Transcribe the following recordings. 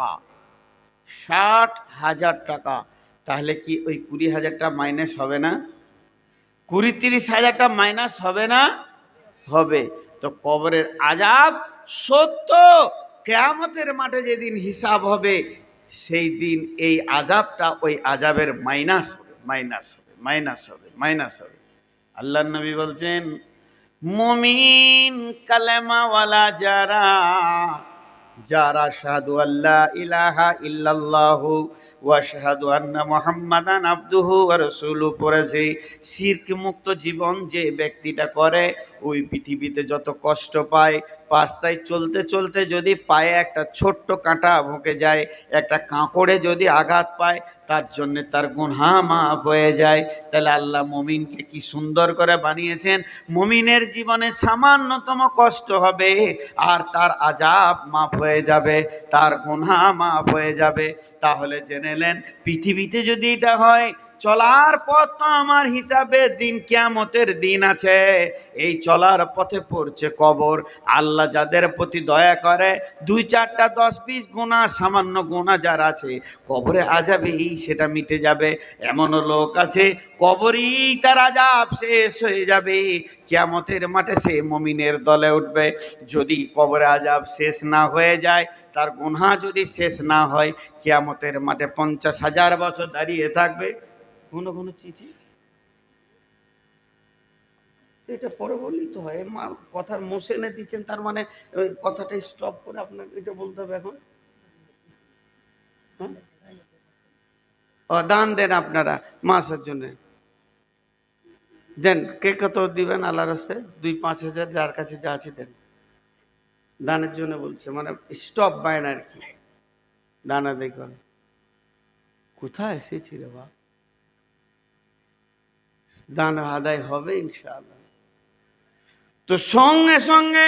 টাকা। ষাট হাজার টাকা। তাহলে কি ওই কুড়ি হাজারটা মাইনাস হবে না? কুড়ি তিরিশ হাজারটা মাইনাস হবে না? হবে। তো কবরের আজাব সত্য। কেয়ামতের মাঠে যেদিন হিসাব হবে, সেই দিন এই আজাবটা ওই আজাবের মাইনাস হবে মাইনাস হবে মাইনাস হবে মাইনাস হবে। আল্লাহ নবী বলছেন, মুমিন কালেমাওয়ালা যারা যারা শাহাদু আল্লাহ ইলাহা ইল্লাল্লাহু ওয়া শাহাদু আন্না মুহাম্মাদান আব্দুহু ওয়া রাসূলু পড়েছে শিরক মুক্ত জীবন যে ব্যক্তিটা করে, ওই পৃথিবীতে যত কষ্ট পায়, পাস্তায় চলতে চলতে যদি পায়ে একটা ছোট্ট কাঁটা ভুকে যায়, একটা কাঁকড়ে যদি আঘাত পায় তার জন্য তার গুণা মাফ হয়ে যায়। তাহলে আল্লাহ মমিনকে কি সুন্দর করে বানিয়েছেন? মমিনের জীবনে সামান্যতম কষ্ট হবে আর তার আজাব মাফ হয়ে যাবে, তার গুণা মাফ হয়ে যাবে। তাহলে জেনে নেন, পৃথিবীতে যদি এটা হয় চলার পথ তো আমার হিসাবে দিন কেমতের দিন আছে। এই চলার পথে পড়ছে কবর। আল্লাহ যাদের প্রতি দয়া করে, দুই চারটা দশ বিশ গোনা সামান্য গোনা যার আছে, কবরে আজাবে এই সেটা মিটে যাবে। এমনও লোক আছে, কবরই তার আজাব শেষ হয়ে যাবে। কেমতের মাঠে সে মমিনের দলে উঠবে। যদি কবরে আজাব শেষ না হয়ে যায়, তার গুনহা যদি শেষ না হয়, কেয়ামতের মাঠে পঞ্চাশ হাজার বছর দাঁড়িয়ে থাকবে। ঘন ঘন চিঠি। এটা পরে বললেই তো হয়। মা কথার মোশনে দিচ্ছেন, তার মানে ওই কথাটা স্টপ করে আপনাকে এটা বলতে হবে এখন। হ্যাঁ? দান দেন আপনারা মাসের জন্য। দেন, কে কত দিবেন আল্লাহ রাস্তায় দুই পাঁচ হাজার, যার কাছে যা আছে দেন। দানের জন্য বলছে মানে স্টপ বায়ন আর কি। দানা দেখুন। কোথায় এসেছি রে বাপ? দান আদায় হবে, ইনশাআল্লাহ। তো সঙ্গে সঙ্গে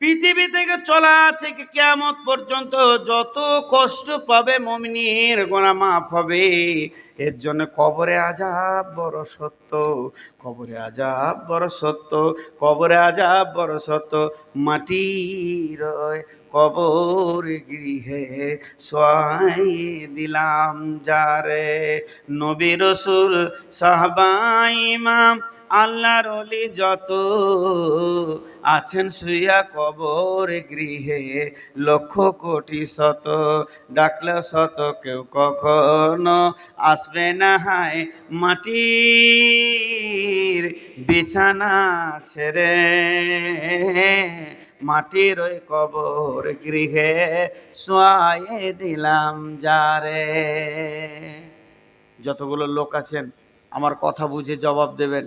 পৃথিবী থেকে চলা থেকে কেমন পর্যন্ত যত কষ্ট পাবে মমিনীর গোনা মাফ হবে, এর জন্য কবরে আজাব বড় সত্য। কবরে আজাব বড় সত্য, কবরে আজাব বড় সত্য, মাটির কবর গৃহে সোয়াই দিলাম যারে। নবী রসুল সাহবাই ইমাম, আল্লাহর অলি যত আছেন শুইয়া কবর গৃহে, লক্ষ কোটি শত ডাকলে শত কেউ কখনো আসবে না হায় মাটির বিছানা ছেড়ে মাটির ওই কবর গৃহে সোয়াইয়ে দিলাম যারে যতগুলো লোক আছেন, আমার কথা বুঝে জবাব দেবেন।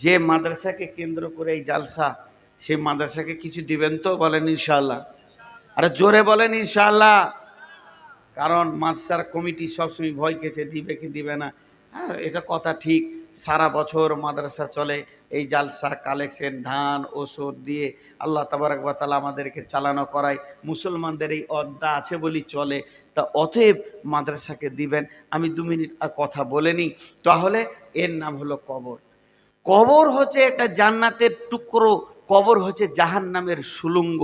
যে মাদ্রাসাকে কেন্দ্র করে এই জালসা, সেই মাদ্রাসাকে কিছু দিবেন তো বলেন ইনশাল্লাহ আরে জোরে বলেন ইনশাল্লাহ কারণ মাদ্রাসার কমিটি সবসময় ভয় খেছে দিবে কি দিবে না। হ্যাঁ এটা কথা ঠিক। সারা বছর মাদ্রাসা চলে, এই জালসা, কালেকশন, ধান, ওষুধ দিয়ে আল্লাহ তাবারকবা তালা আমাদেরকে চালানো করায়। মুসলমানদের এই অদ্দা আছে বলি চলে, তা অতএব মাদ্রাসাকে দিবেন। আমি দু মিনিট আর কথা বলে নিই। তাহলে এর নাম হলো কবর। কবর হচ্ছে একটা জান্নাতের টুকরো, কবর হচ্ছে জাহান নামের সুলুঙ্গ।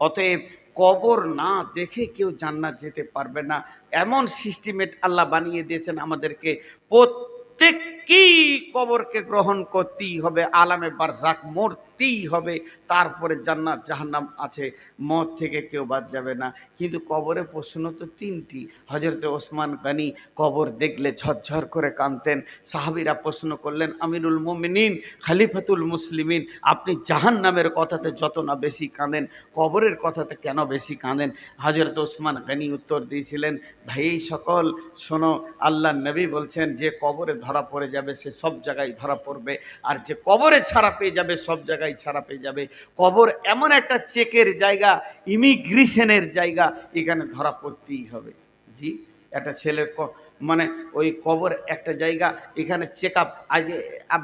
অতএব কবর না দেখে কেউ জান্নাত যেতে পারবে না। এমন সিস্টেমেট আল্লাহ বানিয়ে দিয়েছেন আমাদেরকে। প্রত্যেককেই কবরকে গ্রহণ করতেই হবে? আলামে বারজাক মরতেই হবে, তারপরে জান্নাত, জাহান্নাম আছে। মদ থেকে কেউ বাদ যাবে না। কিন্তু কবরে প্রশ্ন তো তিনটি। হজরত ওসমান গানি কবর দেখলে ঝরঝর করে কাঁদতেন। সাহাবিরা প্রশ্ন করলেন, আমিরুল মুমিনিন, খালিফাতুল মুসলিমিন, আপনি জাহান নামের কথাতে যত না বেশি কাঁদেন, কবরের কথাতে কেন বেশি কাঁদেন? হজরত ওসমান গানি উত্তর দিয়েছিলেন, ভাই সকল শোনো আল্লাহ নবী বলছেন, যে কবরে ধরা পড়ে যাবে, সে সব জায়গায় ধরা পড়বে। আর যে কবরে ছাড়া পেয়ে যাবে, সব জায়গায় ছাড়া পেয়ে যাবে। কবর এমন একটা চেকের জায়গা ইমিগ্রেশনের জায়গা, এখানে ধরা পড়তেই হবে। জি, একটা ছেলের মানে ওই কবর একটা জায়গা, এখানে চেক আপ আজ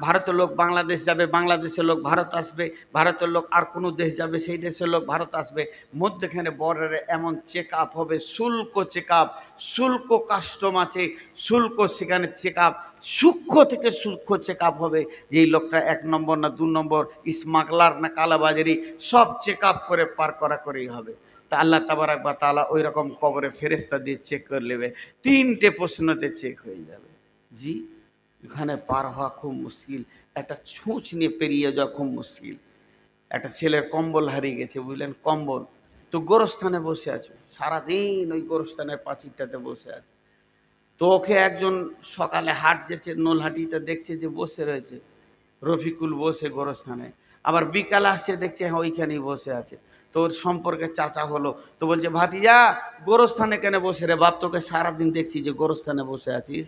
ভারতের লোক বাংলাদেশ যাবে, বাংলাদেশের লোক ভারত আসবে, ভারতের লোক আর কোনো দেশ যাবে, সেই দেশের লোক ভারত আসবে। মধ্যখানে বর্ডারে এমন চেক আপ হবে, শুল্ক চেক আপ শুল্ক কাস্টম আছে, শুল্ক সেখানে চেক আপ সূক্ষ্ম থেকে সূক্ষ্ম চেক আপ হবে। যে লোকটা এক নম্বর না দু নম্বর, স্মাগলার না কালাবাজারি, সব চেক আপ করে পার করা করেই হবে। তা আল্লাহ তাবারাক বা তালা ওই রকম কবরে ফেরেস্তা দিয়ে চেক করে নেবে। তিনটে প্রশ্নতে চেক হয়ে যাবে। জি, এখানে পার হওয়া খুব মুশকিল। একটা ছুঁচ নিয়ে পেরিয়ে যাওয়া খুব মুশকিল। একটা ছেলের কম্বল হারিয়ে গেছে, বুঝলেন? কম্বল। তো গোরস্থানে বসে আছো। সারাদিন ওই গোরস্থানের পাঁচিরটাতে বসে আছে। তো ওকে একজন সকালে হাট যেছে, নোলহাটিতে দেখছে যে বসে রয়েছে। রফিকুল বসে গোরস্থানে। আবার বিকাল আসছে, দেখছে হ্যাঁ ওইখানেই বসে আছে। তোর সম্পর্কে চাচা হলো। তো বলছে, ভাতিজা, গোরস্থানে কেন বসে রে? বাপ তোকে সারাদিন দেখছি যে গোরস্থানে বসে আছিস।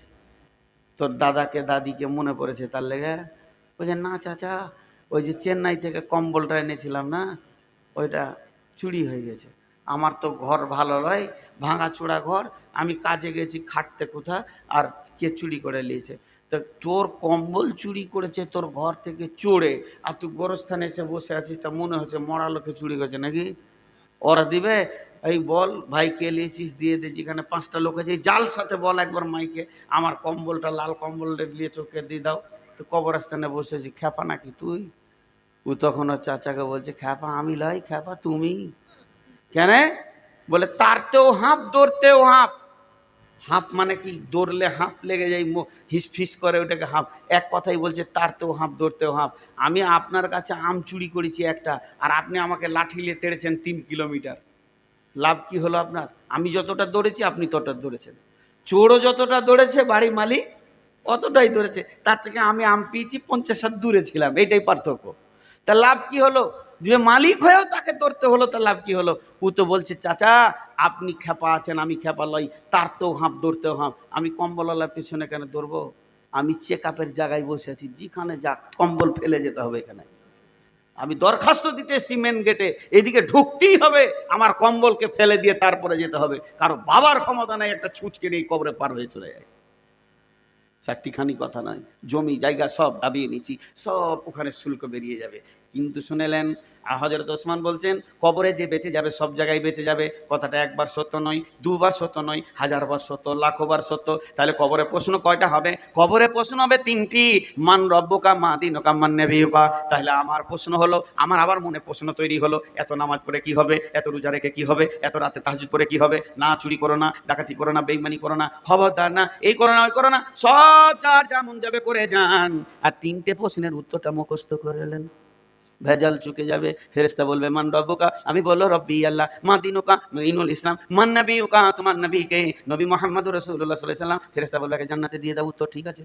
তোর দাদাকে, দাদিকে মনে পড়েছে তার লেগে? বলছে, না চাচা, ওই যে চেন্নাই থেকে কম্বলটা এনেছিলাম না, ওইটা চুরি হয়ে গেছে। আমার তো ঘর ভালো নয় ভাঙা চূড়া ঘর, আমি কাজে গেছি খাটতে কোথা, আর কে চুরি করে নিয়েছে? তো তোর কম্বল চুরি করেছে তোর ঘর থেকে চড়ে, আর তুই গোরস্থানে এসে বসে আছিস, তা মনে হচ্ছে মরা লোকে চুরি করেছে নাকি? ওরা দিবে, এই বল ভাই কে লিয়েছিস দিয়ে দে, যেখানে পাঁচটা লোক আছে জাল সাথে বল একবার মাইকে, আমার কম্বলটা, লাল কম্বলটা দিয়ে চোখে দিয়ে দাও। তো কবরস্থানে বসেছি খ্যাপা নাকি তুই? ও তখন চাচাকে বলছে, খ্যাপা আমি লাই, খ্যাপা তুমি। কেন? বলে, তারতেও হাঁপ, দৌড়তেও হাঁপ। হাঁপ মানে কি? দৌড়লে হাঁপ লেগে যায়, মো- হিস ফিস করে ওটাকে হাঁপ। এক কথাই বলছে, তারতেও হাঁপ, দৌড়তেও হাঁপ। আমি আপনার কাছে আম চুরি করেছি একটা, আর আপনি আমাকে লাঠি নিয়ে তেড়েছেন তিন কিলোমিটার। লাভ কি হলো আপনার? আমি যতটা দৌড়েছি, আপনি ততটা দৌড়েছেন। চোরও যতটা দৌড়েছে বাড়ি মালিক অতটাই দৌড়েছে। তার থেকে আমি আম পেয়েছি, পঞ্চাশ হাত দূরে ছিলাম এইটাই পার্থক্য। তা লাভ কি হলো? যে মালিক হয়েও তাকে ধরতে হলো তা লাভ কি হলো? ও তো বলছে, চাচা, আপনি খেপা আছেন, আমি খেপা লই তার তো হাঁপ দৌড়তেও হাঁপ। আমি কম্বলওয়ালার পিছনে কেন দৌড়বো আমি চেক আপের জায়গায় বসে আছি, যেখানে যাক, কম্বল ফেলে যেতে হবে এখানে। আমি দরখাস্ত দিতে এসছি মেন গেটে এদিকে ঢুকতেই হবে, আমার কম্বলকে ফেলে দিয়ে তারপরে যেতে হবে। কারণ বাবার ক্ষমতা নেই, একটা ছুঁচকে নিয়ে কবরে পার হয়ে চলে যায়। চারটিখানি কথা নয়, জমি, জায়গা সব দাবিয়ে নিচ্ছি, সব ওখানে শুল্ক বেরিয়ে যাবে। কিন্তু শুনেলেন হজরত ওসমান বলছেন, কবরে যে বেঁচে যাবে, সব জায়গায় বেঁচে যাবে, কথাটা একবার সত্য নয়, দুবার সত্য নয়, হাজারবার সত্য, লাখবার সত্য। তাহলে কবরে প্রশ্ন কয়টা হবে? কবরে প্রশ্ন হবে তিনটি, মান রব্বকা মা দিনকা, মান নেবিকা তাহলে আমার প্রশ্ন হলো, আমার আবার মনে প্রশ্ন তৈরি হলো, এত নামাজ পড়ে কি হবে, এত রোজা রেখে কি হবে, এত রাতে তাহাজুদ করে কি হবে, না চুরি করো না, ডাকাতি করো না, বেইমানি করো না, খবরদার না, এই করো না, ওই করো না, সব যার যেমন যাবে করে যান। আর তিনটে প্রশ্নের উত্তরটা মুখস্থ করে এলেন ভেজাল চুকে যাবে ফেরেস্তা বলবে, মান রব্বকা? আমি বলল, রব্বি আল্লাহ, মা দিনুকা ইনুল ইসলাম, মান নবী উকা তোমার নবীকে, নবী মোহাম্মদ রসুল্লাহ সাল্লাম ফেরেস্তা বলবে জান্নাতে দিয়ে দাও, উত্তর ঠিক আছে।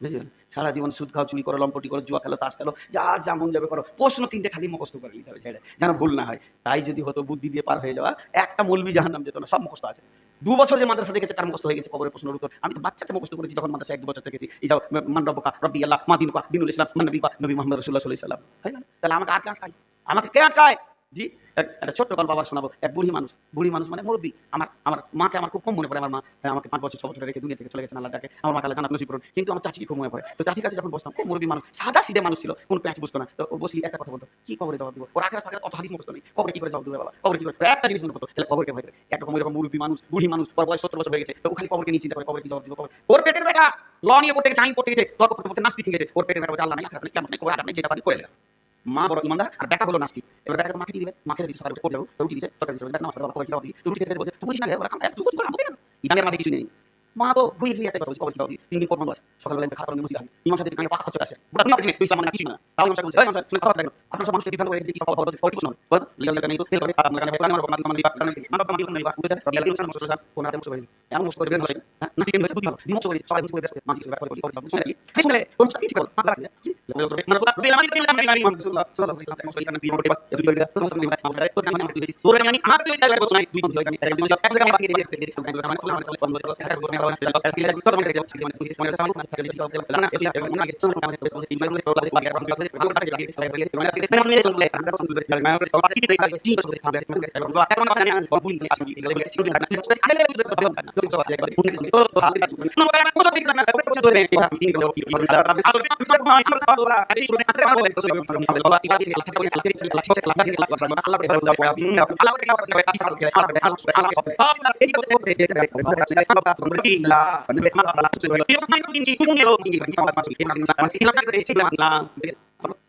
বুঝলেন? সারা জীবন সুদ খাও, চুরি করো, লম্পটি করো, জুয়া খেলো, তাস খেলো, যা যা মন যাবে করো। প্রশ্ন তিনটে খালি মুখস্থ করে নিতে হবে যেন ভুল না হয়। তাই যদি হতো, বুদ্ধি দিয়ে পার হয়ে যাওয়া, একটা মৌলবি জাহান নাম যেত না, সব মুখস্থ আছে। দু বছর যে মাদ্রাসা দেখেছে, তার মুখস্থ হয়ে গেছে, কবরের প্রশ্নের উত্তর আমি তো বাচ্চাকে মুখস্থ করেছি যখন মাদ্রাসা এক বছর দেখেছি এই যাও মান রব্বকা রব্বি আল্লাহ মা দিনুকা দিনুল ইসলাম মান নবী মোহাম্মদ রসুল্লাহ সাল্লাহ সাল্লাম গেল? তাহলে আমাকে আর কে আটকায়? আমাকে কে আটকায়? জি একটা ছোট্ট গল্প আবার শোনাবো। এক বুড়ি মানুষ বুড়ি মানুষ মানে মুরব্বী। আমার আমার মাকে আমার খুব কম মনে পড়ে আমার মা হ্যাঁ, আমাকে পাঁচ বছর ছ বছর রেখে দুনিয়া থেকে চলে গেছেন আল্লাহ ডাকে। আমার মা কালে জানাত নসিব করুন। কিন্তু আমার চাচিকে খুব মনে পড়ে। তো চাচির কাছে যখন বসতাম খুব মুরব্বী মানুষ সাদা সিধে মানুষ ছিল কোনো প্যাঁচ বুঝতো না। তো ও বসলি একটা কথা বলতো কি কবরে জবাব দিব? ওর আগে থাকে অত হাদিস মুখস্থ নেই। কবরে কি করে জবাব দেবে বাবা? কবরে কি করে? একটা জিনিস মনে করতো তাহলে কবরকে ভয় করে। একটা সময় এরকম মুরব্বী মানুষ বুড়ি মানুষ ওর বয়স সত্তর বছর হয়ে গেছে তো ও খালি কবরকে নিয়ে চিন্তা করে কবরে কি জবাব দিব কবর ওর পেটের বেটা ল নিয়ে পড়তে গেছে আইন পড়তে গেছে তর্ক করতে নাস্তি গেছে ওর পেটের বেটা বলছে আল্লাহ নাই আখারাত নাই কেমন নাই কবর আদাব নাই যেটা পারি করে মা বড় ইমানদার, আর ব্যাটা হলো নাস্তিক। এবার বেটাকে মাকে দিবে? মাকে দিয়ে সকালে করে দেবো রুটি দিছে তরকারি দিছে ব্যাটা নামাজ পড়ে বাবা কবর কি জবাব রুটি খেতে বলছে তুই বুঝিস না ওরা খাম তুই বুঝিস না আমাকে ইদানের মাঝে কিছু নেই। মা তো বুঝি দিয়ে একটা কথা বলছে কবর তিন মানে দুই মানে মানে মানে মানে মানে মানে মানে মানে মানে মানে মানে মানে মানে মানে মানে মানে মানে দাও আল্লাহ করে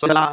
করে দাও